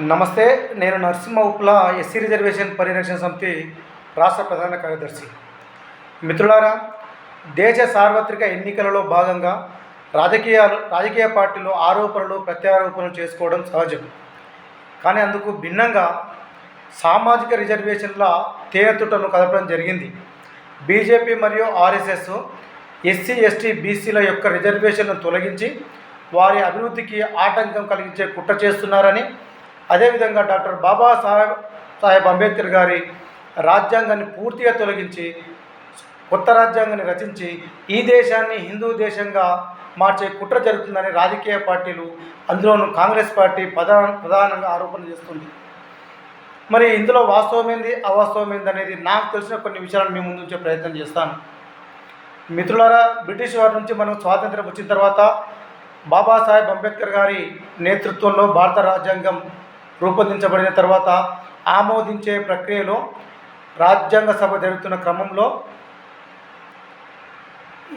నమస్తే నేను Narasimha ఉప్ల SC reservation పరిరక్షణ సమితి రాష్ట్ర ప్రధాన కార్యదర్శి. మిత్రులారా దేశ సార్వత్రిక ఎన్నికలలో భాగంగా రాజకీయాలు రాజకీయ పార్టీలు ఆరోపణలు ప్రత్యారోపణలు చేసుకోవడం సహజం. కానీ అందుకు భిన్నంగా సామాజిక రిజర్వేషన్ల తేనెతుటను కదపడం జరిగింది. బీజేపీ మరియు ఆర్ఎస్ఎస్ ఎస్సీ ఎస్టీ బీసీల యొక్క రిజర్వేషన్లను తొలగించి వారి అభివృద్ధికి ఆటంకం కలిగించే కుట్ర చేస్తున్నారని అదేవిధంగా డాక్టర్ బాబాసాహెబ్ సాహెబ్ అంబేద్కర్ గారి రాజ్యాంగాన్ని పూర్తిగా తొలగించి కొత్త రాజ్యాంగాన్ని రచించి ఈ దేశాన్ని హిందూ దేశంగా మార్చే కుట్ర జరుగుతుందని రాజకీయ పార్టీలు అందులోనూ కాంగ్రెస్ పార్టీ ప్రధాన ప్రధానంగా ఆరోపణ చేస్తుంది. మరి ఇందులో వాస్తవమైంది అవాస్తవమైంది అనేది నాకు తెలిసిన కొన్ని విషయాలను మీ ముందుంచే ప్రయత్నం చేస్తాను. మిత్రులారా బ్రిటిష్ వారి నుంచి మనం స్వాతంత్రం వచ్చిన తర్వాత బాబాసాహెబ్ అంబేద్కర్ గారి నేతృత్వంలో భారత రాజ్యాంగం రూపొందించబడిన తర్వాత ఆమోదించే ప్రక్రియలో రాజ్యాంగ సభ జరుగుతున్న క్రమంలో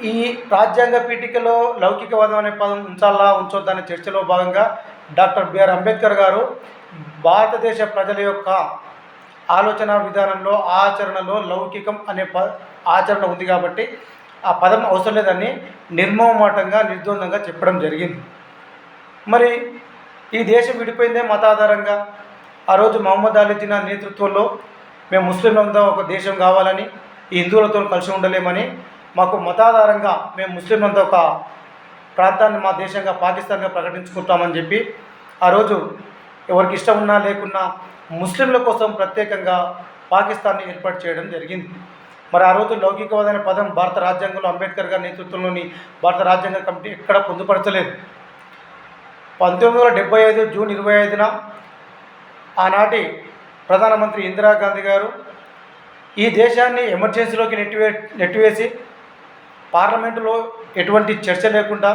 ఈ రాజ్యాంగ పీఠికలో లౌకికవాదం అనే పదం ఉంచాలా ఉంచొద్దా అనే చర్చలో భాగంగా డాక్టర్ బిఆర్ అంబేద్కర్ గారు భారతదేశ ప్రజల యొక్క ఆలోచన విధానంలో ఆచరణలో లౌకికం అనే ప ఆచరణ ఉంది కాబట్టి ఆ పదం అవసరం లేదని నిర్మోహమాటంగా నిర్ద్వందంగా చెప్పడం జరిగింది. మరి ఈ దేశం విడిపోయిందే మతాధారంగా. ఆ రోజు మహమ్మద్ అలీ జిన్నా నేతృత్వంలో మేము ముస్లింలంతా ఒక దేశం కావాలని ఈ హిందువులతో కలిసి ఉండలేమని మాకు మతాధారంగా మేము ముస్లింలంతా ఒక ప్రాంతాన్ని మా దేశంగా పాకిస్తాన్గా ప్రకటించుకుంటామని చెప్పి ఆ రోజు ఎవరికి ఇష్టం ఉన్నా లేకున్నా ముస్లింల కోసం ప్రత్యేకంగా పాకిస్తాన్ని ఏర్పాటు చేయడం జరిగింది. మరి ఆ రోజు లౌకికవాదనే పదం భారత రాజ్యాంగంలో అంబేద్కర్ గారి నేతృత్వంలోని భారత రాజ్యాంగ కమిటీ ఎక్కడ పొందుపరచలేదు. పంతొమ్మిది వందల డెబ్బై ఐదు జూన్ ఇరవై ఐదున ఆనాటి ప్రధానమంత్రి ఇందిరాగాంధీ గారు ఈ దేశాన్ని ఎమర్జెన్సీలోకి నెట్టివే నెట్టివేసి పార్లమెంటులో ఎటువంటి చర్చ లేకుండా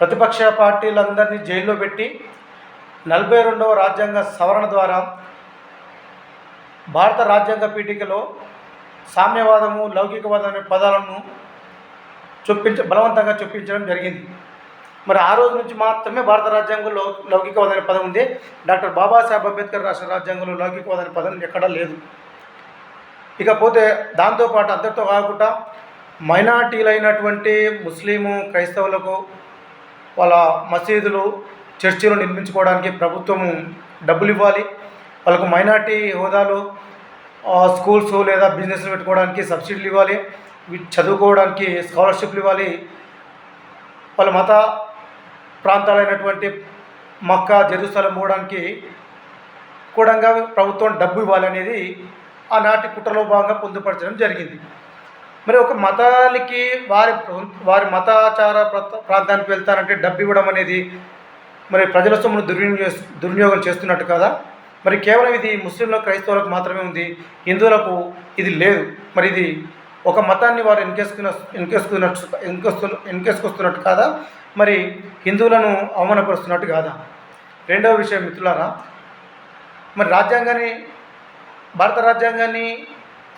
ప్రతిపక్ష పార్టీలందరినీ జైల్లో పెట్టి నలభై రెండవ రాజ్యాంగ సవరణ ద్వారా భారత రాజ్యాంగ పీఠికలో సామ్యవాదము లౌకికవాదం అనే పదాలను చొప్పించ బలవంతంగా చొప్పించడం జరిగింది. మరి ఆ రోజు నుంచి మాత్రమే భారత రాజ్యాంగంలో లౌకికవాదం అనే పదం ఉంది. డాక్టర్ బాబాసాహెబ్ అంబేద్కర్ రాష్ట్ర రాజ్యాంగంలో లౌకికవాదం అనే పదం ఎక్కడా లేదు. ఇకపోతే దాంతోపాటు అందరితో కాకుండా మైనార్టీలైనటువంటి ముస్లిము క్రైస్తవులకు వాళ్ళ మసీదులు చర్చిలు నిర్మించుకోవడానికి ప్రభుత్వము డబ్బులు ఇవ్వాలి. వాళ్ళకు మైనార్టీ హోదాలు స్కూల్స్ లేదా బిజినెస్లు పెట్టుకోవడానికి సబ్సిడీలు ఇవ్వాలి. చదువుకోవడానికి స్కాలర్షిప్లు ఇవ్వాలి. వాళ్ళ మత ప్రాంతాలైనటువంటి మక్కా జెరూసలం పోవడానికి కూడా ప్రభుత్వం డబ్బు ఇవ్వాలనేది ఆనాటి కుట్రలో భాగంగా పొందుపరచడం జరిగింది. మరి ఒక మతానికి వారి వారి మతాచార ప్ర- ప్రాంతానికి వెళ్తారంటే డబ్బు ఇవ్వడం అనేది మరి ప్రజల సొమ్మును దుర్వినియోగ దుర్వినియోగం చేస్తున్నట్టు కదా? మరి కేవలం ఇది ముస్లింలకు క్రైస్తవులకు మాత్రమే ఉంది హిందువులకు ఇది లేదు. మరి ఇది ఒక మతాన్ని వారు ఎన్కేసుకున్న ఎన్కేసుకున్నట్టు ఎన్కేస్తు ఎన్కేసుకొస్తున్నట్టు కాదా? మరి హిందువులను అవమానపరుస్తున్నట్టు కాదా? రెండవ విషయం మిత్రులారా మరి రాజ్యాంగాన్ని భారత రాజ్యాంగాన్ని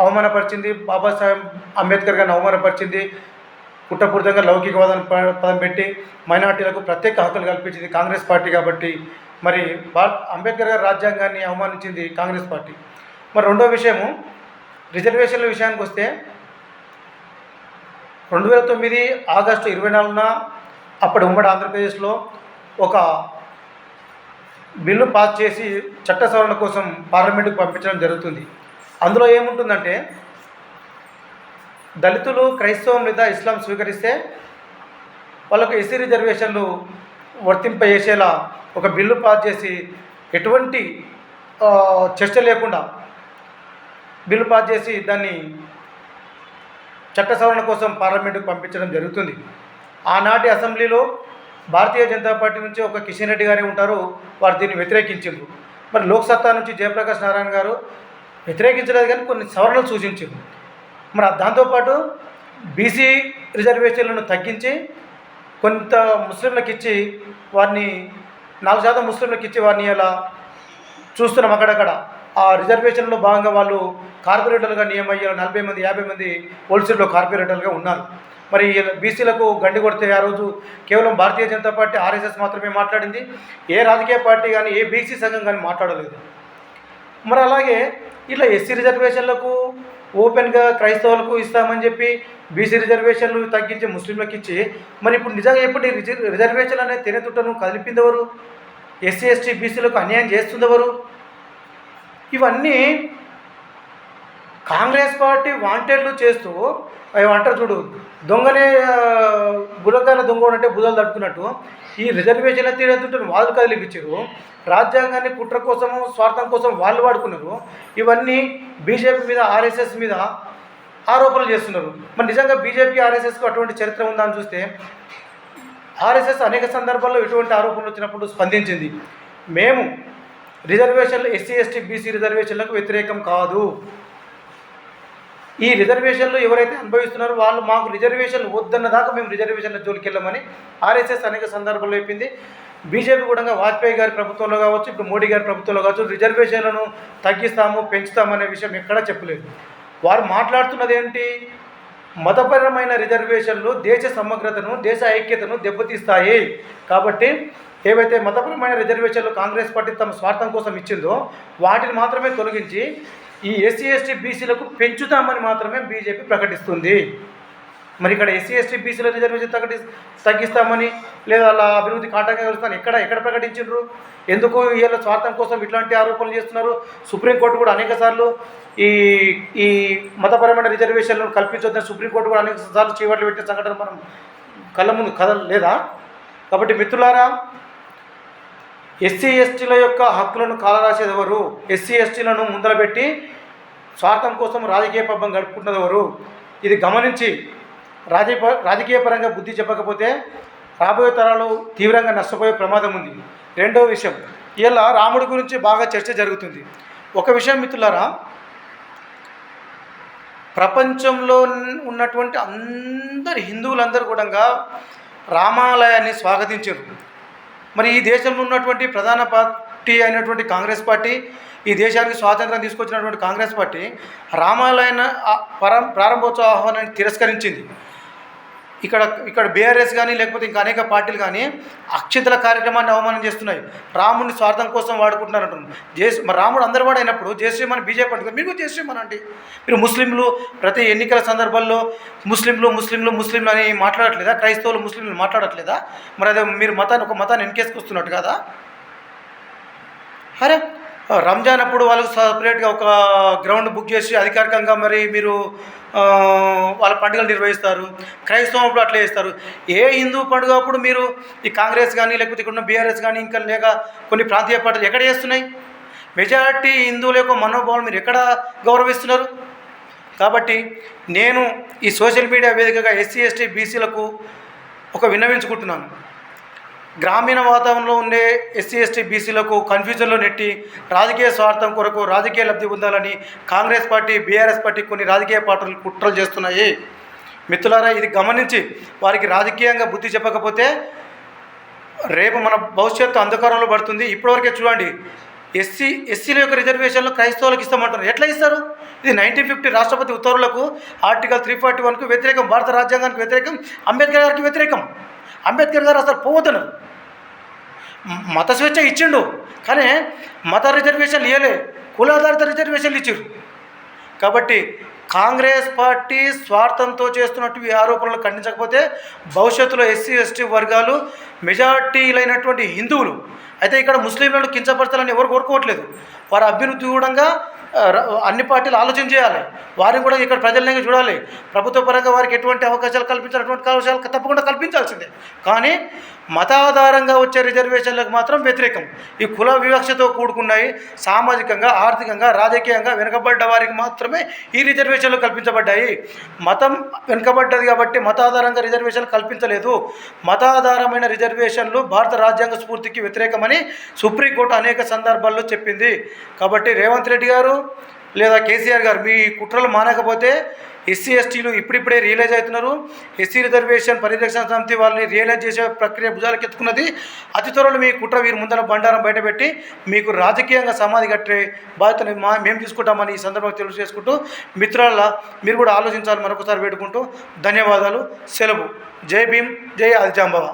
అవమానపరిచింది బాబాసాహెబ్ అంబేద్కర్ గారిని అవమానపరిచింది కుట్రపూరితంగా లౌకికవాదాన్ని పదం పెట్టి మైనార్టీలకు ప్రత్యేక హక్కులు కల్పించింది కాంగ్రెస్ పార్టీ కాబట్టి మరి భారత్ అంబేద్కర్ గారి రాజ్యాంగాన్ని అవమానించింది కాంగ్రెస్ పార్టీ. మరి రెండో విషయము రిజర్వేషన్ల విషయానికి వస్తే రెండు వేల తొమ్మిది ఆగస్టు ఇరవై నాలుగున అప్పటి ఉమ్మడి ఆంధ్రప్రదేశ్లో ఒక బిల్లు పాస్ చేసి చట్ట సవరణ కోసం పార్లమెంటుకు పంపించడం జరుగుతుంది. అందులో ఏముంటుందంటే దళితులు క్రైస్తవం లేదా ఇస్లాం స్వీకరిస్తే వాళ్ళకు ఎస్సీ రిజర్వేషన్లు వర్తింపజేసేలా ఒక బిల్లు పాస్ చేసి ఎటువంటి చర్చ లేకుండా బిల్లు పాస్ చేసి దాన్ని చట్ట సవరణ కోసం పార్లమెంటుకు పంపించడం జరుగుతుంది. ఆనాటి అసెంబ్లీలో భారతీయ జనతా పార్టీ నుంచి ఒక కిషన్ రెడ్డి గారే ఉంటారు. వారు దీన్ని వ్యతిరేకించారు మరి లోక్సత్తా నుంచి జయప్రకాష్ నారాయణ గారు వ్యతిరేకించలేదు కానీ కొన్ని సవరణలు సూచించారు మరి దాంతోపాటు బీసీ రిజర్వేషన్లను తగ్గించి కొంత ముస్లింలకు ఇచ్చి వారిని నాలుగు శాతం ముస్లింలకు ఇచ్చి వారిని ఇలా చూస్తున్నాం అక్కడక్కడ. ఆ రిజర్వేషన్లో భాగంగా వాళ్ళు కార్పొరేటర్లుగా నియమయ్యారు. నలభై మంది యాభై మంది హోల్సేల్లో కార్పొరేటర్లుగా ఉన్నారు. మరి బీసీలకు గండి కొడితే ఆ రోజు కేవలం భారతీయ జనతా పార్టీ ఆర్ఎస్ఎస్ మాత్రమే మాట్లాడింది. ఏ రాజకీయ పార్టీ కానీ ఏ బీసీ సంఘం కానీ మాట్లాడలేదు. మరి అలాగే ఇట్లా ఎస్సీ రిజర్వేషన్లకు ఓపెన్గా క్రైస్తవులకు ఇస్తామని చెప్పి బీసీ రిజర్వేషన్లు తగ్గించి ముస్లింలకు ఇచ్చి మరి ఇప్పుడు నిజంగా ఇప్పుడు రిజ రిజర్వేషన్ అనేది తినేతుట్టను కదిలిపిందెవరు? ఎస్సీ ఎస్టీ బీసీలకు అన్యాయం చేస్తుందెవరు? ఇవన్నీ కాంగ్రెస్ పార్టీ వాంటెడ్లు చేస్తూ అవి అంటారు చూడు దొంగనే బుడకాల దొంగ అంటే బుధలు తట్టుకున్నట్టు ఈ రిజర్వేషన్ల తీరేస్తుంటే వాళ్ళు కదిలిపించారు. రాజ్యాంగాన్ని కుట్ర కోసము స్వార్థం కోసం వాళ్ళు వాడుకున్నారు. ఇవన్నీ బీజేపీ మీద ఆర్ఎస్ఎస్ మీద ఆరోపణలు చేస్తున్నారు. మరి నిజంగా బీజేపీ ఆర్ఎస్ఎస్కు అటువంటి చరిత్ర ఉందా అని చూస్తే ఆర్ఎస్ఎస్ అనేక సందర్భాల్లో ఇటువంటి ఆరోపణలు వచ్చినప్పుడు స్పందించింది. మేము రిజర్వేషన్లు ఎస్సీ ఎస్టీ బీసీ రిజర్వేషన్లకు వ్యతిరేకం కాదు. ఈ రిజర్వేషన్లు ఎవరైతే అనుభవిస్తున్నారో వాళ్ళు మాకు రిజర్వేషన్లు వద్దన్న దాకా మేము రిజర్వేషన్ల జోలికి వెళ్ళమని ఆర్ఎస్ఎస్ అనేక సందర్భాల్లో చెప్పింది. బీజేపీ కూడా వాజ్పేయి గారి ప్రభుత్వంలో కావచ్చు ఇప్పుడు మోడీ గారి ప్రభుత్వంలో కావచ్చు రిజర్వేషన్లను తగ్గిస్తాము పెంచుతామనే విషయం ఎక్కడా చెప్పలేదు. వారు మాట్లాడుతున్నది ఏంటి? మతపరమైన రిజర్వేషన్లు దేశ సమగ్రతను దేశ ఐక్యతను దెబ్బతీస్తాయి. కాబట్టి ఏవైతే మతపరమైన రిజర్వేషన్లు కాంగ్రెస్ పార్టీ తమ స్వార్థం కోసం ఇచ్చిందో వాటిని మాత్రమే తొలగించి ఈ ఎస్సీ ఎస్టీ బీసీలకు పెంచుతామని మాత్రమే బీజేపీ ప్రకటిస్తుంది. మరి ఇక్కడ ఎస్సీ ఎస్టీ బీసీల రిజర్వేషన్ తగ్గి తగ్గిస్తామని లేదా అలా అభివృద్ధి కాటంగా కలుస్తాను ఎక్కడ ఎక్కడ ప్రకటించారు ఎందుకు వీళ్ళ స్వార్థం కోసం ఇట్లాంటి ఆరోపణలు చేస్తున్నారు? సుప్రీంకోర్టు కూడా అనేక సార్లు ఈ ఈ మతపరమైన రిజర్వేషన్లను కల్పించొద్దని సుప్రీంకోర్టు కూడా అనేక సార్లు చీవట్లు పెట్టిన సంఘటన మనం కళ్ళ ముందు కథ లేదా కాబట్టి మిత్రులారా ఎస్సీ ఎస్టీల యొక్క హక్కులను కాలరాసేదెవరు? ఎస్సీ ఎస్టీలను ముందర పెట్టి స్వార్థం కోసం రాజకీయ పబ్బం గడుపుకుంటున్నదెవరు ఇది గమనించి రాజకీయ రాజకీయ పరంగా బుద్ధి చెప్పకపోతే రాబోయే తరాలు తీవ్రంగా నష్టపోయే ప్రమాదం ఉంది. రెండవ విషయం ఇలా రాముడి గురించి బాగా చర్చ జరుగుతుంది. ఒక విషయం మిత్రులారా ప్రపంచంలో ఉన్నటువంటి అందరి హిందువులందరూ కూడా రామాలయాన్ని స్వాగతించారు. మరి ఈ దేశంలో ఉన్నటువంటి ప్రధాన పార్టీ అయినటువంటి కాంగ్రెస్ పార్టీ ఈ దేశానికి స్వాతంత్రం తీసుకొచ్చినటువంటి కాంగ్రెస్ పార్టీ రామాలయన పరం ప్రారంభోత్సవ ఆహ్వానాన్ని తిరస్కరించింది. ఇక్కడ ఇక్కడ బీఆర్ఎస్ కానీ లేకపోతే ఇంకా అనేక పార్టీలు కానీ అక్షింతల కార్యక్రమాన్ని అవమానం చేస్తున్నాయి. రాముడిని స్వార్థం కోసం వాడుకుంటున్నారు అంటున్నారు మరి రాముడు అందరి వాడు అయినప్పుడు జయశ్రీమని బీజేపీ అంటుంది మీకు జయశ్రీమన్ అంటే. మీరు ముస్లింలు ప్రతి ఎన్నికల సందర్భాల్లో ముస్లింలు ముస్లింలు ముస్లింలు అని మాట్లాడట్లేదా? క్రైస్తవులు ముస్లింలు మాట్లాడట్లేదా? మరి అదే మీరు మతాన్ని ఒక మతాన్ని వెనకేసుకొస్తున్నట్టు కదా? అరే! రంజాన్ అప్పుడు వాళ్ళకు సపరేట్గా ఒక గ్రౌండ్ బుక్ చేసి అధికారికంగా మరి మీరు వాళ్ళ పండుగలు నిర్వహిస్తారు. క్రైస్తవం అప్పుడు అట్లా చేస్తారు. ఏ హిందూ పండుగ అప్పుడు మీరు ఈ కాంగ్రెస్ కానీ లేకపోతే ఇక్కడ ఉన్న బీఆర్ఎస్ కానీ ఇంకా లేక కొన్ని ప్రాంతీయ పార్టీలు ఎక్కడ చేస్తున్నాయి? మెజారిటీ హిందువుల యొక్క మనోభావాలు మీరు ఎక్కడ గౌరవిస్తున్నారు? కాబట్టి నేను ఈ సోషల్ మీడియా వేదికగా ఎస్సీ ఎస్టీ బీసీలకు ఒక విన్నవించుకుంటున్నాను. గ్రామీణ వాతావరణంలో ఉండే ఎస్సీ ఎస్టీ బీసీలకు కన్ఫ్యూజన్లో నెట్టి రాజకీయ స్వార్థం కొరకు రాజకీయ లబ్ధి పొందాలని కాంగ్రెస్ పార్టీ బీఆర్ఎస్ పార్టీ కొన్ని రాజకీయ పార్టీలు కుట్రలు చేస్తున్నాయి. మిత్రులారా ఇది గమనించి వారికి రాజకీయంగా బుద్ధి చెప్పకపోతే రేపు మన భవిష్యత్తు అంధకారంలో పడుతుంది. ఇప్పటివరకే చూడండి ఎస్సీ ఎస్సీల యొక్క రిజర్వేషన్లు క్రైస్తవులకు ఇస్తామంటారు ఎట్లా ఇస్తారు? ఇది నైన్టీన్ ఫిఫ్టీ రాష్ట్రపతి ఉత్తర్వులకు ఆర్టికల్ త్రీ ఫార్టీ వన్కు వ్యతిరేకం భారత రాజ్యాంగానికి వ్యతిరేకం అంబేద్కర్ గారికి వ్యతిరేకం. అంబేద్కర్ గారు అసలు పోవద్దన్నారు. మత స్వేచ్ఛ ఇచ్చిండు కానీ మత రిజర్వేషన్ ఇవ్వలే కులాధారిత రిజర్వేషన్లు ఇచ్చారు కాబట్టి కాంగ్రెస్ పార్టీ స్వార్థంతో చేస్తున్నట్టు ఈ ఆరోపణలు ఖండించకపోతే భవిష్యత్తులో ఎస్సీ ఎస్టీ వర్గాలు మెజార్టీలైనటువంటి హిందువులు అయితే ఇక్కడ ముస్లింలను కించపరచాలని ఎవరు కోరుకోవట్లేదు. వారి అభ్యున్నతి కూడా అన్ని పార్టీలు ఆలోచన చేయాలి. వారిని కూడా ఇక్కడ ప్రజలనే చూడాలి. ప్రభుత్వ పరంగా వారికి ఎటువంటి అవకాశాలు కల్పించాలటువంటి అవకాశాలు తప్పకుండా కల్పించాల్సిందే. కానీ మతాధారంగా వచ్చే రిజర్వేషన్లకు మాత్రం వ్యతిరేకం. ఈ కుల వివక్షతో కూడుకున్నాయి. సామాజికంగా ఆర్థికంగా రాజకీయంగా వెనుకబడ్డ వారికి మాత్రమే ఈ రిజర్వేషన్లు కల్పించబడ్డాయి. మతం వెనుకబడ్డది కాబట్టి మతాధారంగా రిజర్వేషన్లు కల్పించలేదు. మతాధారమైన రిజర్వేషన్లు భారత రాజ్యాంగ స్ఫూర్తికి వ్యతిరేకమని సుప్రీంకోర్టు అనేక సందర్భాల్లో చెప్పింది. కాబట్టి రేవంత్ రెడ్డి గారు లేదా కేసీఆర్ గారు మీ కుట్రలు మానకపోతే ఎస్సీ ఎస్టీలు ఇప్పుడిప్పుడే రియలైజ్ అవుతున్నారు? ఎస్సీ రిజర్వేషన్ పరిరక్షణ సమితి వాళ్ళని రియలైజ్ చేసే ప్రక్రియ భుజాలకు ఎత్తుకున్నది అతి త్వరలో మీ కుట్ర వీరి ముందర బండారం బయటపెట్టి మీకు రాజకీయంగా సమాధి కట్టే బాధ్యతను మా మేము తీసుకుంటామని ఈ సందర్భంగా తెలియజేసుకుంటూ మిత్రుల మీరు కూడా ఆలోచించాలి మరొకసారి పెట్టుకుంటూ ధన్యవాదాలు. సెలవు. జై భీమ్ జై ఆదిజాంబవ